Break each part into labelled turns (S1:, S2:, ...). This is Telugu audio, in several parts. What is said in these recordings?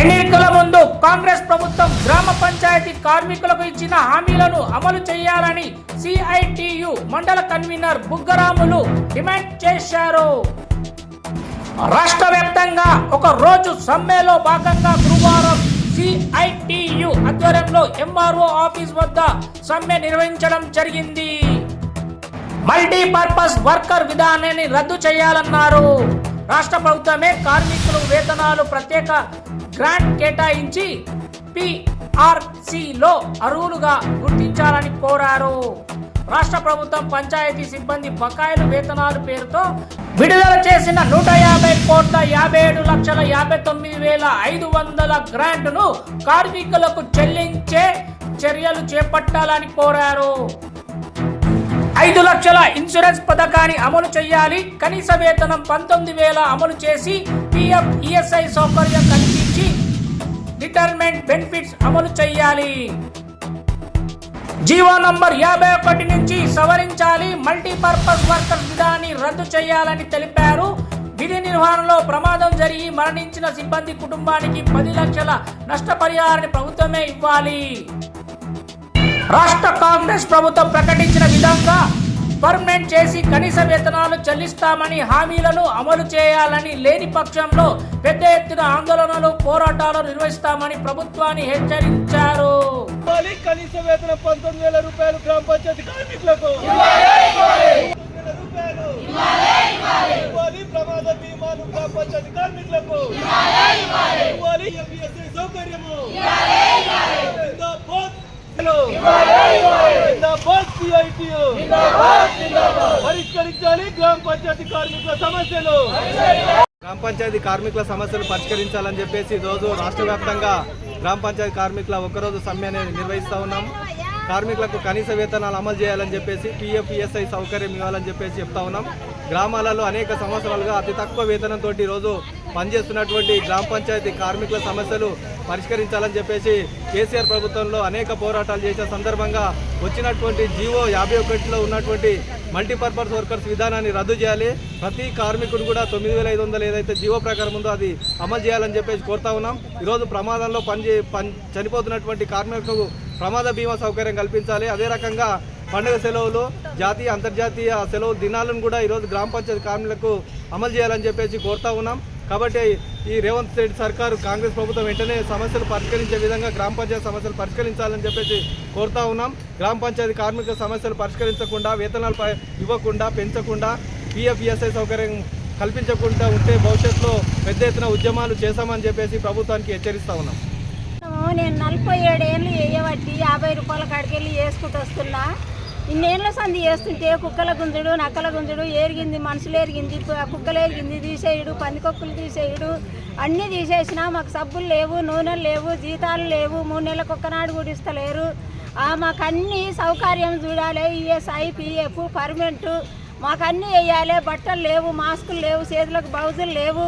S1: ఎన్నికల ముందు కాంగ్రెస్ ప్రభుత్వం గ్రామ పంచాయతీ కార్మికులకు ఇచ్చిన హామీలను అమలు చేయాలని సిఐటియు మండల కన్వీనర్ బుగ్గరాములు డిమాండ్ చేశారు. రాష్ట్ర వ్యాప్తంగా ఒక రోజు సమ్మెలో భాగంగా గురువారం సిఐటియు ఆధ్వర్యంలో ఎంఆర్ఓ ఆఫీస్ వద్ద సమ్మె నిర్వహించడం జరిగింది. మల్టీపర్పస్ వర్కర్ విధానాన్ని రద్దు చేయాలన్నారు. రాష్ట్ర ప్రభుత్వమే కార్మికులు వేతనాలు ప్రత్యేక గ్రాంట్ కేటాయించి పిఆర్సిలో అర్హులుగా గుర్తించాలని కోరారు. రాష్ట్ర ప్రభుత్వం పంచాయతీ సిబ్బంది బకాయిలు వేతనాలు పేరుతో విడుదల చేసిన నూట యాభై కోట్ల యాభై ఏడు లక్షల యాభై తొమ్మిది వేల ఐదు వందల గ్రాంట్ను కార్మికులకు చెల్లించే చర్యలు చేపట్టాలని కోరారు. ఐదు లక్షల ఇన్సూరెన్స్ పథకాన్ని అమలు చేయాలి. కనీస వేతనం పంతొమ్మిది వేల అమలు చేసి పిఎఫ్ ఈఎస్ఐ సౌకర్యం కల్పించి రిటైర్మెంట్ బెనిఫిట్స్ అమలు చేయాలి. జీవో నంబర్ యాభై ఒకటి నుంచి సవరించాలి. మల్టీపర్పస్ వర్కర్స్ విధాన్ని రద్దు చేయాలని తెలిపారు. విధి నిర్వహణలో ప్రమాదం జరిగి మరణించిన సిబ్బంది కుటుంబానికి పది లక్షల నష్టపరిహారాన్ని ప్రభుత్వమే ఇవ్వాలి. రాష్ట్ర కాంగ్రెస్ ప్రభుత్వం ప్రకటించిన విధంగా పర్మనెంట్ చేసి కనీస వేతనాలు చెల్లిస్తామని హామీలను అమలు చేయాలని లేని పక్షంలో పెద్ద ఎత్తున ఆందోళనలు పోరాటాలు నిర్వహిస్తామని ప్రభుత్వాన్ని హెచ్చరించారు.
S2: ఇవ్వాలి కనీస వేతనం పంతొమ్మిది వేల రూపాయలు గ్రామ పంచాయతీ కార్మికులకు. రూపాయలు ఇవ్వాలి ప్రమాద బీమాను గ్రామ పంచాయతీ కార్మికులకు. ఇవ్వాలి ఎంబీఎస్ఐ సౌకర్యము. పరిష్కరించాలి గ్రామ పంచాయతీ కార్మికుల సమస్యలు.
S3: గ్రామ పంచాయతీ కార్మికుల సమస్యలు పరిష్కరించాలని చెప్పేసి ఈరోజు రాష్ట్ర వ్యాప్తంగా గ్రామ పంచాయతీ కార్మికుల ఒకరోజు సమ్మె అనేది నిర్వహిస్తూ ఉన్నాం కార్మికులకు కనీస వేతనాలు అమలు చేయాలని చెప్పేసి పిఎఫ్ఈఎస్ఐ సౌకర్యం ఇవ్వాలని చెప్పేసి చెప్తా ఉన్నాం. గ్రామాలలో అనేక సంవత్సరాలుగా అతి తక్కువ వేతనంతో ఈరోజు పనిచేస్తున్నటువంటి గ్రామ పంచాయతీ కార్మికుల సమస్యలు పరిష్కరించాలని చెప్పేసి కేసీఆర్ ప్రభుత్వంలో అనేక పోరాటాలు చేసిన సందర్భంగా వచ్చినటువంటి జీవో యాభై ఒకటిలో ఉన్నటువంటి మల్టీపర్పస్ వర్కర్స్ విధానాన్ని రద్దు చేయాలి. ప్రతి కార్మికుడు కూడా తొమ్మిది వేల ఐదు వందలు ఏదైతే జీవో ప్రకారం ఉందో అది అమలు చేయాలని చెప్పేసి కోరుతా ఉన్నాం. ఈరోజు ప్రమాదంలో పని పని చనిపోతున్నటువంటి కార్మికులకు ప్రమాద బీమా సౌకర్యం కల్పించాలి. అదే రకంగా పండుగ సెలవులు జాతీయ అంతర్జాతీయ సెలవు దినాలను కూడా ఈరోజు గ్రామ పంచాయతీ కార్మికులకు అమలు చేయాలని చెప్పేసి కోరుతా ఉన్నాం. కాబట్టి ఈ రేవంత్ రెడ్డి సర్కారు కాంగ్రెస్ ప్రభుత్వం వెంటనే సమస్యలు పరిష్కరించే విధంగా గ్రామ పంచాయతీ సమస్యలు పరిష్కరించాలని చెప్పేసి కోరుతా ఉన్నాం. గ్రామ పంచాయతీ కార్మిక సమస్యలు పరిష్కరించకుండా వేతనాలు ఇవ్వకుండా పెంచకుండా పిఎఫ్ఈఎస్ఐ సౌకర్యం కల్పించకుండా ఉంటే భవిష్యత్తులో పెద్ద ఎత్తున ఉద్యమాలు చేశామని చెప్పేసి ప్రభుత్వానికి హెచ్చరిస్తా ఉన్నాం.
S4: నేను నలభై ఏడేళ్ళు వేయబట్టి యాభై రూపాయల కాడికి వెళ్ళి వేసుకుంటూ వస్తున్నా. ఇన్నేళ్ళ సంధి చేస్తుంటే కుక్కల గుంజుడు నక్కల గుంజుడు ఏరిగింది మనుషులు ఎరిగింది కుక్కలు ఎరిగింది తీసేయుడు పందికొక్కులు తీసేయుడు అన్నీ తీసేసినా మాకు సబ్బులు లేవు నూనెలు లేవు జీతాలు లేవు మూడు నెలలకు ఒక్కనాడు కూడా ఇస్తలేరు. మాకు అన్ని సౌకర్యం చూడాలి ఈఎస్ఐ పిఎఫ్ పర్మనెంట్ మాకు అన్నీ వేయాలి బట్టలు లేవు మాస్కులు లేవు చేతులకు బ్లౌజులు లేవు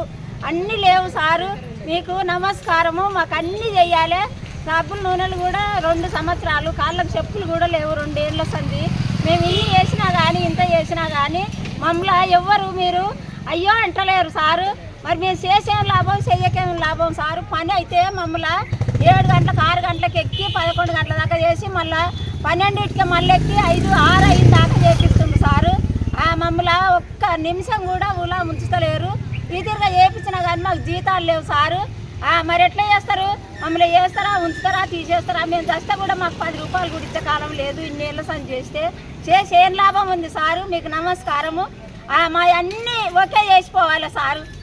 S4: అన్నీ లేవు సారు. మీకు నమస్కారము మాకు అన్నీ చేయాలి. సాబున్ నూనెలు కూడా రెండు సంవత్సరాలు కాళ్ళకు చెప్పులు కూడా లేవు రెండేళ్ళు వస్తుంది మేము ఇన్ని చేసినా కానీ ఇంత చేసినా కానీ మమ్మల్ని ఎవ్వరు మీరు అయ్యో అంటలేరు సారు. మరి మేము చేసేం లాభం చేయకేం లాభం సారు? పని అయితే మమ్మల్ని ఏడు గంటలకు ఆరు గంటలకు ఎక్కి పదకొండు గంటల దాకా చేసి మళ్ళీ పన్నెండింటికి మళ్ళీ ఎక్కి ఐదు ఆరు ఐదు దాకా చేపిస్తుంది సారు. ఆ మమ్మల్ని ఒక్క నిమిషం కూడా ఊలా ఉంచుతలేరు ఇదిగా చేపించినా కానీ మాకు జీతాలు లేవు సారు. మరి ఎట్లా చేస్తారు? మమ్మల్ని చేస్తారా? ఉంచుతారా? తీసేస్తారా? మేము చస్తే కూడా మాకు పది రూపాయలు కూడా ఇచ్చే కాలం లేదు. ఇన్నేళ్ళ సంది చేస్తే చేసి ఏం లాభం ఉంది సారు? మీకు నమస్కారము. మా అన్నీ ఓకే చేసిపోవాలి సారు.